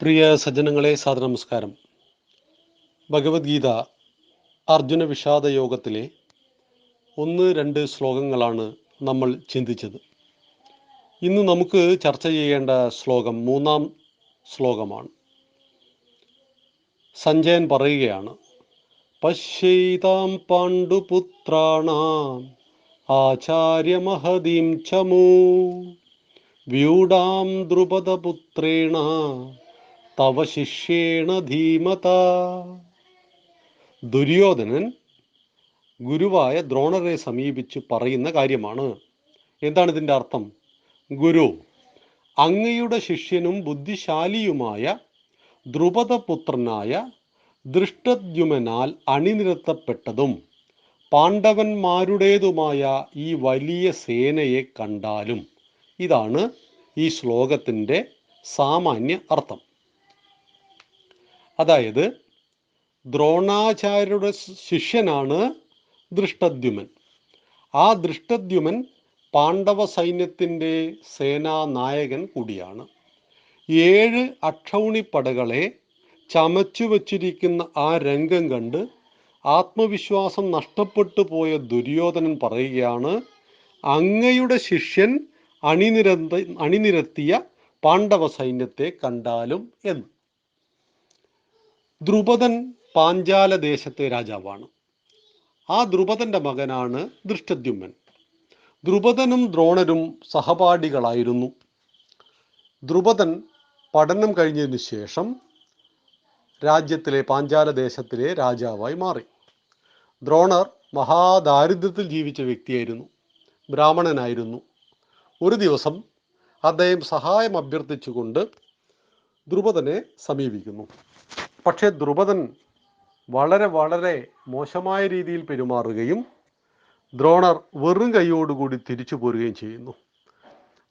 പ്രിയ സജ്ജനങ്ങളെ സാദ നമസ്കാരം. ഭഗവത്ഗീത അർജുന വിഷാദ യോഗത്തിലെ ഒന്ന് രണ്ട് ശ്ലോകങ്ങളാണ് നമ്മൾ ചിന്തിച്ചത്. ഇന്ന് നമുക്ക് ചർച്ച ചെയ്യേണ്ട ശ്ലോകം മൂന്നാം ശ്ലോകമാണ്. സഞ്ജയൻ പറയുകയാണ് പശ്യൈതാം പാണ്ഡുപുത്രാണാം ആചാര്യമഹദീം ചമൂ വ്യൂഢാം ദ്രുപദപുത്രേണ തവ ശിഷ്യേണ ധീമത. ദുര്യോധനൻ ഗുരുവായ ദ്രോണരെ സമീപിച്ച് പറയുന്ന കാര്യമാണ്. എന്താണ് ഇതിന്റെ അർത്ഥം? ഗുരു അങ്ങയുടെ ശിഷ്യനും ബുദ്ധിശാലിയുമായ ദ്രുപദപുത്രനായ ദൃഷ്ടദ്യുമനാൽ അണിനിരത്തപ്പെട്ടതും പാണ്ഡവന്മാരുടേതുമായ ഈ വലിയ സേനയെ കണ്ടാലും. ഇതാണ് ഈ ശ്ലോകത്തിന്റെ സാമാന്യ അർത്ഥം. അതായത് ദ്രോണാചാര്യരുടെ ശിഷ്യനാണ് ദൃഷ്ടദ്യുമൻ. ആ ദൃഷ്ടദ്യുമൻ പാണ്ഡവ സൈന്യത്തിന്റെ സേനാനായകൻ കൂടിയാണ്. ഏഴ് അക്ഷൗണിപ്പടകളെ ചമച്ചു വച്ചിരിക്കുന്ന ആ രംഗം കണ്ട് ആത്മവിശ്വാസം നഷ്ടപ്പെട്ടു പോയ ദുര്യോധനൻ പറയുകയാണ് അങ്ങയുടെ ശിഷ്യൻ അണിനിരന്ത അണിനിരത്തിയ പാണ്ഡവ സൈന്യത്തെ കണ്ടാലും എന്ന്. ദ്രുപദൻ പാഞ്ചാല ദേശത്തെ രാജാവാണ്. ആ ദ്രുപദന്റെ മകനാണ് ദൃഷ്ടദ്യുമ്മൻ ദ്രുപദനും ദ്രോണരും സഹപാഠികളായിരുന്നു. ദ്രുപദൻ പഠനം കഴിഞ്ഞതിന് ശേഷം രാജ്യത്തിലെ പാഞ്ചാല ദേശത്തിലെ രാജാവായി മാറി. ദ്രോണർ മഹാദാരിദ്ര്യത്തിൽ ജീവിച്ച വ്യക്തിയായിരുന്നു. ബ്രാഹ്മണനായിരുന്നു. ഒരു ദിവസം അദ്ദേഹം സഹായം അഭ്യർത്ഥിച്ചുകൊണ്ട് ദ്രുപദനെ സമീപിക്കുന്നു. പക്ഷേ ദ്രുപദൻ വളരെ വളരെ മോശമായ രീതിയിൽ പെരുമാറുകയും ദ്രോണർ വെറും കൈയോടുകൂടി തിരിച്ചു പോരുകയും ചെയ്യുന്നു.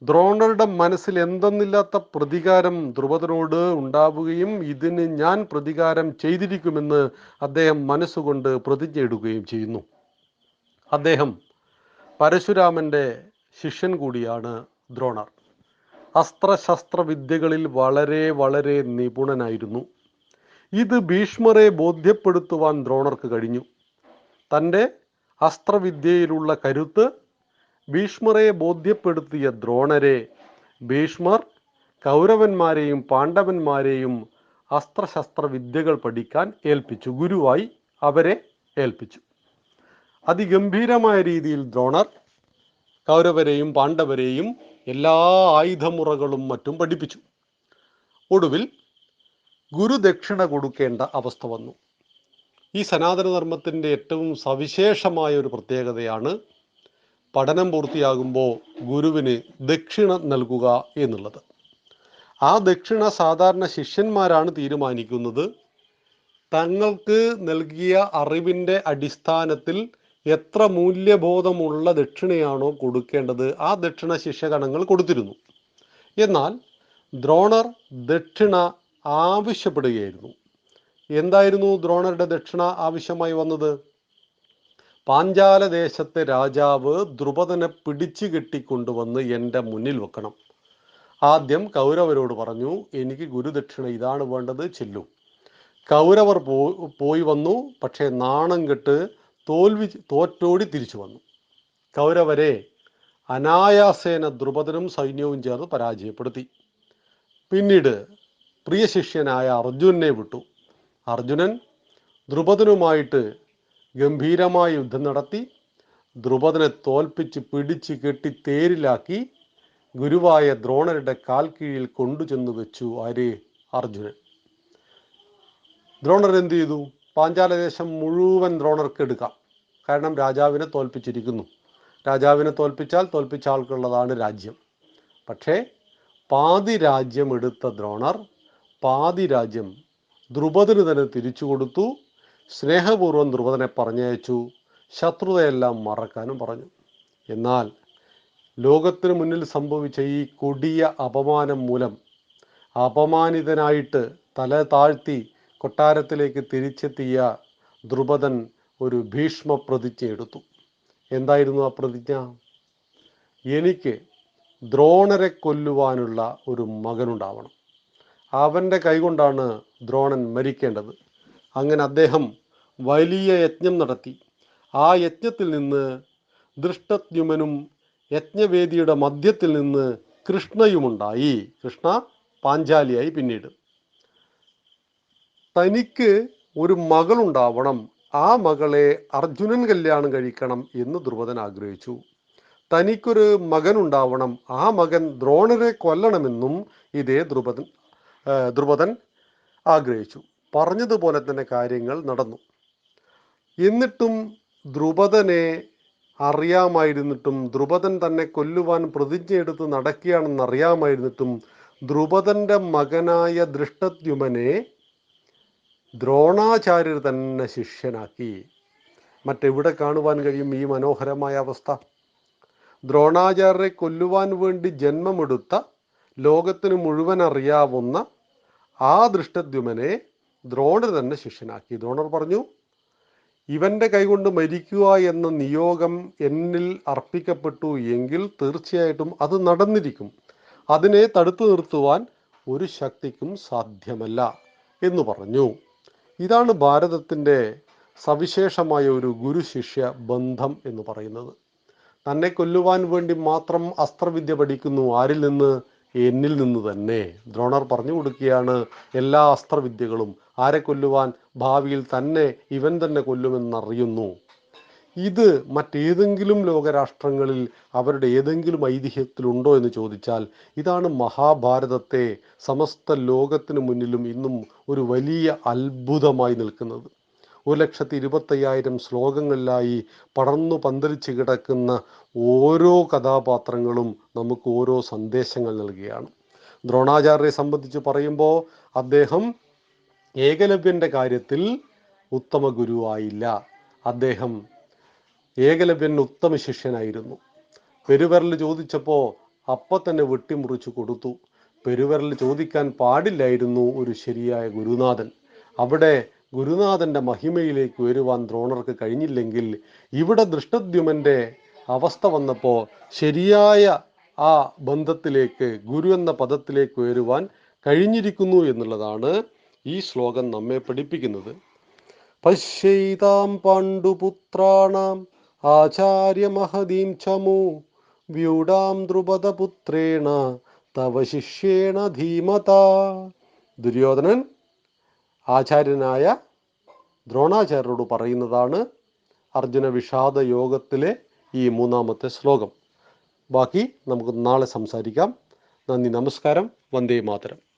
ദ്രോണറുടെ മനസ്സിൽ എന്തെന്നില്ലാത്ത പ്രതികാരം ദ്രുപദനോട് ഉണ്ടാവുകയും ഇതിന് ഞാൻ പ്രതികാരം ചെയ്തിരിക്കുമെന്ന് അദ്ദേഹം മനസ്സുകൊണ്ട് പ്രതിജ്ഞ എടുക്കുകയും ചെയ്യുന്നു. അദ്ദേഹം പരശുരാമന്റെ ശിഷ്യൻ കൂടിയാണ് ദ്രോണർ. അസ്ത്രശസ്ത്ര വിദ്യകളിൽ വളരെ വളരെ നിപുണനായിരുന്നു. ഇത് ഭീഷ്മരെ ബോധ്യപ്പെടുത്തുവാൻ ദ്രോണർക്ക് കഴിഞ്ഞു. തന്റെ അസ്ത്രവിദ്യയിലുള്ള കരുത്ത് ഭീഷ്മരെ ബോധ്യപ്പെടുത്തിയ ദ്രോണരെ ഭീഷ്മർ കൗരവന്മാരെയും പാണ്ഡവന്മാരെയും അസ്ത്രശസ്ത്രവിദ്യകൾ പഠിക്കാൻ ഏൽപ്പിച്ചു. ഗുരുവായി അവരെ ഏൽപ്പിച്ചു. അതിഗംഭീരമായ രീതിയിൽ ദ്രോണർ കൗരവരെയും പാണ്ഡവരെയും എല്ലാ ആയുധമുറകളും മറ്റും പഠിപ്പിച്ചു. ഒടുവിൽ ഗുരുദക്ഷിണ കൊടുക്കേണ്ട അവസ്ഥ വന്നു. ഈ സനാതനധർമ്മത്തിന്റെ ഏറ്റവും സവിശേഷമായ ഒരു പ്രത്യേകതയാണ് പഠനം പൂർത്തിയാകുമ്പോൾ ഗുരുവിന് ദക്ഷിണ നൽകുക എന്നുള്ളത്. ആ ദക്ഷിണ സാധാരണ ശിഷ്യന്മാരാണ് തീരുമാനിക്കുന്നത്. തങ്ങൾക്ക് നൽകിയ അറിവിന്റെ അടിസ്ഥാനത്തിൽ എത്ര മൂല്യബോധമുള്ള ദക്ഷിണയാണോ കൊടുക്കേണ്ടത് ആ ദക്ഷിണ ശിഷ്യഗണങ്ങൾ കൊടുത്തിരുന്നു. എന്നാൽ ദ്രോണർ ദക്ഷിണ ആവശ്യപ്പെടുകയായിരുന്നു. എന്തായിരുന്നു ദ്രോണരുടെ ദക്ഷിണ ആവശ്യമായി വന്നത്? പാഞ്ചാല ദേശത്തെ രാജാവ് ദ്രുപദനെ പിടിച്ചു കെട്ടിക്കൊണ്ടുവന്ന് എന്റെ മുന്നിൽ വെക്കണം. ആദ്യം കൗരവരോട് പറഞ്ഞു എനിക്ക് ഗുരുദക്ഷിണ ഇതാണ് വേണ്ടത് ചെല്ലു. കൗരവർ പോയി വന്നു പക്ഷേ നാണം കെട്ട് തോൽവി തോറ്റോടി തിരിച്ചു വന്നു. കൗരവരെ അനായാസേന ദ്രുപദനും സൈന്യവും ചേർന്ന് പരാജയപ്പെടുത്തി. പിന്നീട് പ്രിയ ശിഷ്യനായ അർജുനെ വിട്ടു. അർജുനൻ ദ്രുപദനുമായിട്ട് ഗംഭീരമായ യുദ്ധം നടത്തി ദ്രുപദനെ തോൽപ്പിച്ച് പിടിച്ച് കെട്ടി തേരിലാക്കി ഗുരുവായ ദ്രോണരുടെ കാൽ കീഴിൽ കൊണ്ടുചെന്നു വെച്ചു ആര്? അർജുനൻ. ദ്രോണർ എന്ത് ചെയ്തു? പാഞ്ചാലദേശം മുഴുവൻ ദ്രോണർക്ക് എടുക്കാം. കാരണം രാജാവിനെ തോൽപ്പിച്ചിരിക്കുന്നു. രാജാവിനെ തോൽപ്പിച്ചാൽ തോൽപ്പിച്ച ആൾക്കുള്ളതാണ് രാജ്യം. പക്ഷേ പാതി രാജ്യം എടുത്ത ദ്രോണർ പാതി രാജ്യം ദ്രുപദന് തന്നെ തിരിച്ചു കൊടുത്തു സ്നേഹപൂർവം ദ്രുപദനെ പറഞ്ഞയച്ചു. ശത്രുതയെല്ലാം മറക്കാനും പറഞ്ഞു. എന്നാൽ ലോകത്തിന് മുന്നിൽ സംഭവിച്ച ഈ കൊടിയ അപമാനം മൂലം അപമാനിതനായിട്ട് തല താഴ്ത്തി കൊട്ടാരത്തിലേക്ക് തിരിച്ചെത്തിയ ദ്രുപദൻ ഒരു ഭീഷ്മ പ്രതിജ്ഞ എടുത്തു. എന്തായിരുന്നു ആ പ്രതിജ്ഞ? എനിക്ക് ദ്രോണരെ കൊല്ലുവാനുള്ള ഒരു മകനുണ്ടാവണം. അവന്റെ കൈകൊണ്ടാണ് ദ്രോണൻ മരിക്കേണ്ടത്. അങ്ങനെ അദ്ദേഹം വലിയ യജ്ഞം നടത്തി. ആ യജ്ഞത്തിൽ നിന്ന് ദൃഷ്ടദ്യുമനും യജ്ഞവേദിയുടെ മധ്യത്തിൽ നിന്ന് കൃഷ്ണയുമുണ്ടായി. കൃഷ്ണ പാഞ്ചാലിയായി പിന്നീട്. തനിക്ക് ഒരു മകളുണ്ടാവണം. ആ മകളെ അർജുനൻ കല്യാണം കഴിക്കണം എന്ന് ദ്രുപദൻ ആഗ്രഹിച്ചു. തനിക്കൊരു മകനുണ്ടാവണം. ആ മകൻ ദ്രോണരെ കൊല്ലണമെന്നും ഇതേ ദ്രുപദൻ ആ, ദ്രുപദൻ ആഗ്രഹിച്ചു. പറഞ്ഞതുപോലെ തന്നെ കാര്യങ്ങൾ നടന്നു. എന്നിട്ടും ദ്രുപദനെ അറിയാമായിരുന്നിട്ടും ദ്രുപദൻ തന്നെ കൊല്ലുവാൻ പ്രതിജ്ഞയെടുത്ത് നടക്കുകയാണെന്ന് അറിയാമായിരുന്നിട്ടും ദ്രുപദന്റെ മകനായ ദൃഷ്ടദ്യുമനെ ദ്രോണാചാര്യർ തന്നെ ശിഷ്യനാക്കി. മറ്റെവിടെ കാണുവാൻ കഴിയും ഈ മനോഹരമായ അവസ്ഥ? ദ്രോണാചാര്യരെ കൊല്ലുവാൻ വേണ്ടി ജന്മമെടുത്ത ലോകത്തിന് മുഴുവൻ അറിയാവുന്ന ആ ദൃഷ്ടദ്യുമനെ ദ്രോണർ തന്നെ ശിഷ്യനാക്കി. ദ്രോണർ പറഞ്ഞു ഇവന്റെ കൈകൊണ്ട് മരിക്കുക എന്ന നിയോഗം എന്നിൽ അർപ്പിക്കപ്പെട്ടു എങ്കിൽ തീർച്ചയായിട്ടും അത് നടന്നിരിക്കും. അതിനെ തടുത്തു നിർത്തുവാൻ ഒരു ശക്തിക്കും സാധ്യമല്ല എന്ന് പറഞ്ഞു. ഇതാണ് ഭാരതത്തിന്റെ സവിശേഷമായ ഒരു ഗുരു ശിഷ്യ ബന്ധം എന്ന് പറയുന്നത്. തന്നെ കൊല്ലുവാൻ വേണ്ടി മാത്രം അസ്ത്രവിദ്യ പഠിക്കുന്നു. ആരിൽ നിന്ന് എന്നിൽ നിന്ന് തന്നെ. ദ്രോണർ പറഞ്ഞു കൊടുക്കുകയാണ് എല്ലാ അസ്ത്രവിദ്യകളും ആരെ കൊല്ലുവാൻ? ഭാവിയിൽ തന്നെ ഇവൻ തന്നെ കൊല്ലുമെന്നറിയുന്നു. ഇത് മറ്റേതെങ്കിലും ലോകരാഷ്ട്രങ്ങളിൽ അവരുടെ ഏതെങ്കിലും ഐതിഹ്യത്തിലുണ്ടോ എന്ന് ചോദിച്ചാൽ ഇതാണ് മഹാഭാരതത്തെ സമസ്ത ലോകത്തിനു മുന്നിലും ഇന്നും ഒരു വലിയ അത്ഭുതമായി നിൽക്കുന്നത്. ഒരു ലക്ഷത്തി ഇരുപത്തയ്യായിരം ശ്ലോകങ്ങളിലായി പടർന്നു പന്തലിച്ച് കിടക്കുന്ന ഓരോ കഥാപാത്രങ്ങളും നമുക്ക് ഓരോ സന്ദേശങ്ങൾ നൽകുകയാണ്. ദ്രോണാചാര്യരെ സംബന്ധിച്ച് പറയുമ്പോൾ അദ്ദേഹം ഏകലവ്യന്റെ കാര്യത്തിൽ ഉത്തമ ഗുരുവായില്ല. അദ്ദേഹം ഏകലവ്യൻ ഉത്തമ ശിഷ്യനായിരുന്നു. പെരുവരൽ ചോദിച്ചപ്പോൾ അപ്പം തന്നെ വെട്ടിമുറിച്ചു കൊടുത്തു. പെരുവരൽ ചോദിക്കാൻ പാടില്ലായിരുന്നു ഒരു ശരിയായ ഗുരുനാഥൻ. അവിടെ ഗുരുനാഥന്റെ മഹിമയിലേക്ക് ഉയരുവാൻ ദ്രോണർക്ക് കഴിഞ്ഞില്ലെങ്കിൽ ഇവിടെ ദൃഷ്ടദ്യുമന്റെ അവസ്ഥ വന്നപ്പോൾ ശരിയായ ആ ബന്ധത്തിലേക്ക് ഗുരു എന്ന പദത്തിലേക്ക് ഉയരുവാൻ കഴിഞ്ഞിരിക്കുന്നു എന്നുള്ളതാണ് ഈ ശ്ലോകം നമ്മെ പഠിപ്പിക്കുന്നത്. പശ്യൈതാം പാണ്ഡുപുത്രാണാം ആചാര്യമഹദീം ചമു വ്യൂഢാം ദ്രുപദപുത്രേണ തവ ശിഷ്യേണ ധീമത. ദുര്യോധനൻ ആചാര്യനായ ദ്രോണാചാര്യരോട് പറയുന്നതാണ് അർജുന വിഷാദ യോഗത്തിലെ ഈ മൂന്നാമത്തെ ശ്ലോകം. ബാക്കി നമുക്ക് നാളെ സംസാരിക്കാം. നന്ദി നമസ്കാരം. വന്ദേ മാതരം.